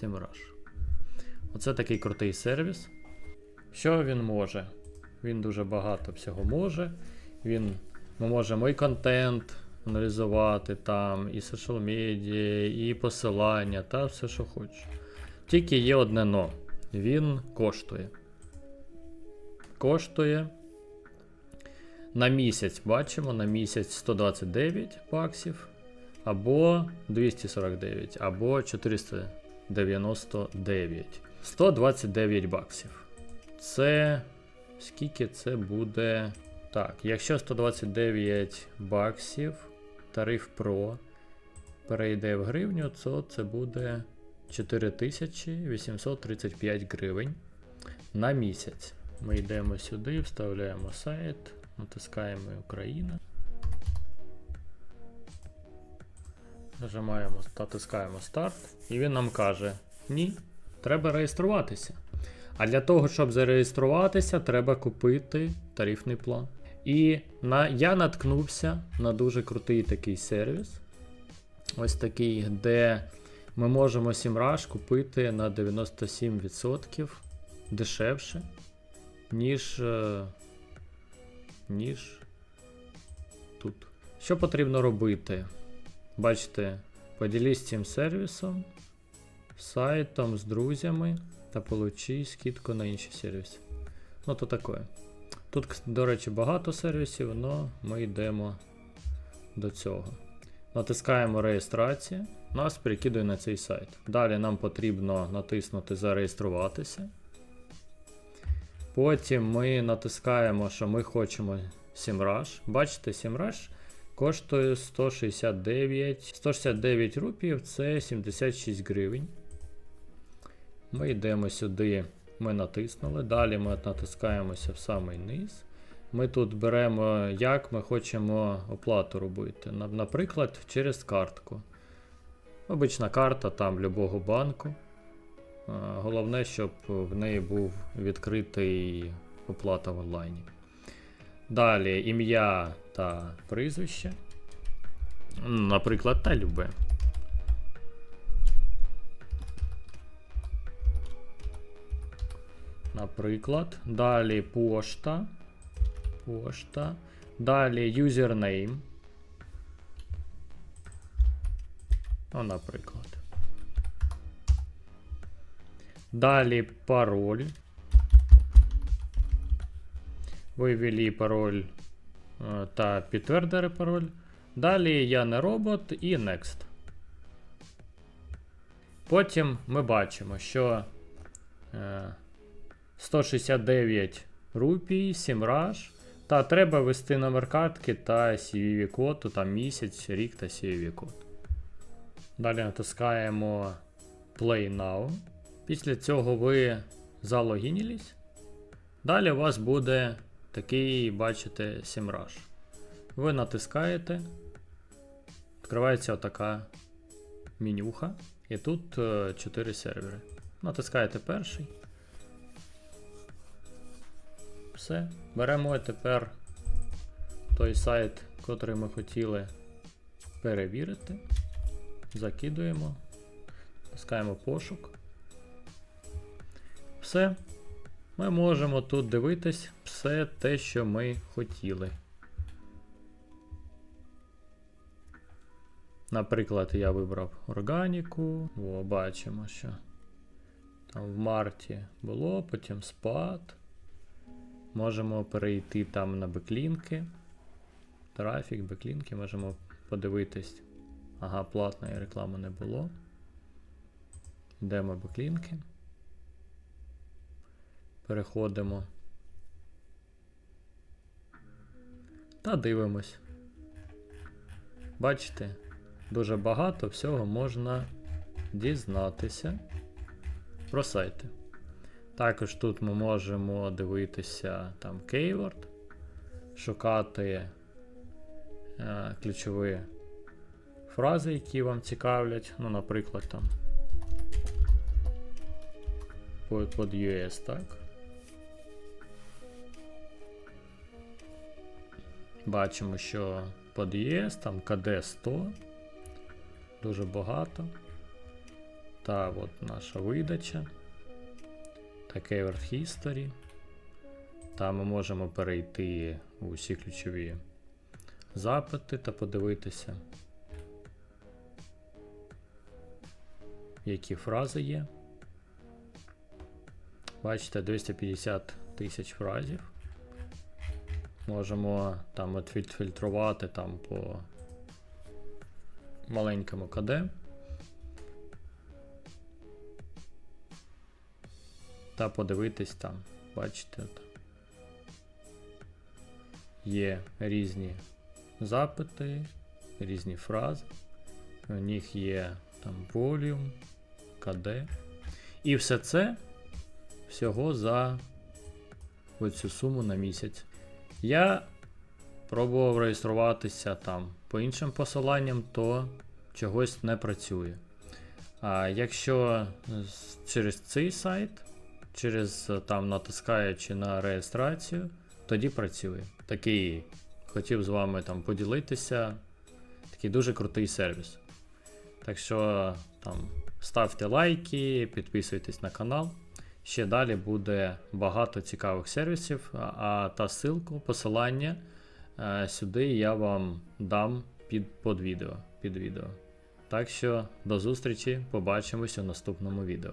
Сімраж. Оце такий крутий сервіс. Що він може? Він дуже багато всього може. Він, ми можемо і контент аналізувати там, і social медіа, і посилання, та все, що хочеш. Тільки є одне но. Він коштує. Коштує. На місяць бачимо, на місяць 129 баксів, або 249, або 499. 129 баксів. Це. Скільки це буде. Так, якщо 129 баксів, тариф Pro перейде в гривню, то це буде 4835 гривень на місяць. Ми йдемо сюди, вставляємо сайт, натискаємо Україна. Нажимаємо, натискаємо старт, і він нам каже: Ні, треба реєструватися. А для того, щоб зареєструватися, треба купити тарифний план. І на, я наткнувся на дуже крутий такий сервіс. Ось такий, де ми можемо Сімраж купити на 97% дешевше, ніж, е, ніж тут. Що потрібно робити? Бачите, поділись цим сервісом, сайтом з друзями та получи скидку на інші сервіси. Ну, то таке. Тут, до речі, багато сервісів, але ми йдемо до цього. Натискаємо реєстрація, нас перекидує на цей сайт. Далі нам потрібно натиснути Зареєструватися. Потім ми натискаємо, що ми хочемо Сімраж. Бачите, Сімраж коштує 169. 169 рупів це 76 гривень. Ми йдемо сюди, ми натиснули. Далі ми натискаємося в самий низ. Ми тут беремо, як ми хочемо оплату робити. Наприклад, через картку. Обична карта там любого банку. Головне, щоб в неї був відкритий оплата в онлайні. Далі ім'я та прізвище. М, Наприклад, та любе. Наприклад. Далі пошта. Пошта. Далі username. Ну, наприклад. Далі пароль. Ви ввели пароль е, та підтвердили пароль. Далі я не робот і next. Потім ми бачимо, що е, 169 рупій, 7 раш. Та треба ввести номер картки та CVV код, то там місяць, рік та CVV код. Далі натискаємо Play Now. Після цього ви залогінілись. Далі у вас буде такий, бачите, сімраж. Ви натискаєте, відкривається отака менюха. І тут 4 сервери. Натискаєте перший. Все. Беремо тепер той сайт, котрий ми хотіли перевірити. Закидуємо. Натискаємо пошук. Все. Ми можемо тут дивитись все те, що ми хотіли. Наприклад, я вибрав органіку. О, бачимо, що там в марті було, потім спад. Можемо перейти там на беклінки. Трафік, беклінки, можемо подивитись. Ага, платної реклами не було. Йдемо беклінки. Переходимо. Та дивимось. Бачите, дуже багато всього можна дізнатися про сайти. Також тут ми можемо дивитися там keyword, шукати е, ключові фрази, які вам цікавлять. Ну, наприклад, там под, под US, так. Бачимо, що US, там KD 100, дуже багато. Та от наша видача. Та Keyword History. Та ми можемо перейти у всі ключові запити та подивитися, які фрази є. Бачите, 250 тисяч фразів. Можемо там відфільтрувати там по маленькому КД. Та подивитись там. Бачите? Є різні запити, різні фрази. У них є там volume, КД. І все це всього за оцю суму на місяць. Я пробував реєструватися там по іншим посиланням, то чогось не працює. А якщо через цей сайт, через е, там натискаючи на реєстрацію, тоді працює. Такий хотів з вами там поділитися. Такий дуже крутий сервіс. Так що там ставте лайки, підписуйтесь на канал. Ще далі буде багато цікавих сервісів, а, та ссылку, посилання е, сюди я вам дам під, під відео, під відео. Так що до зустрічі, побачимось у наступному відео.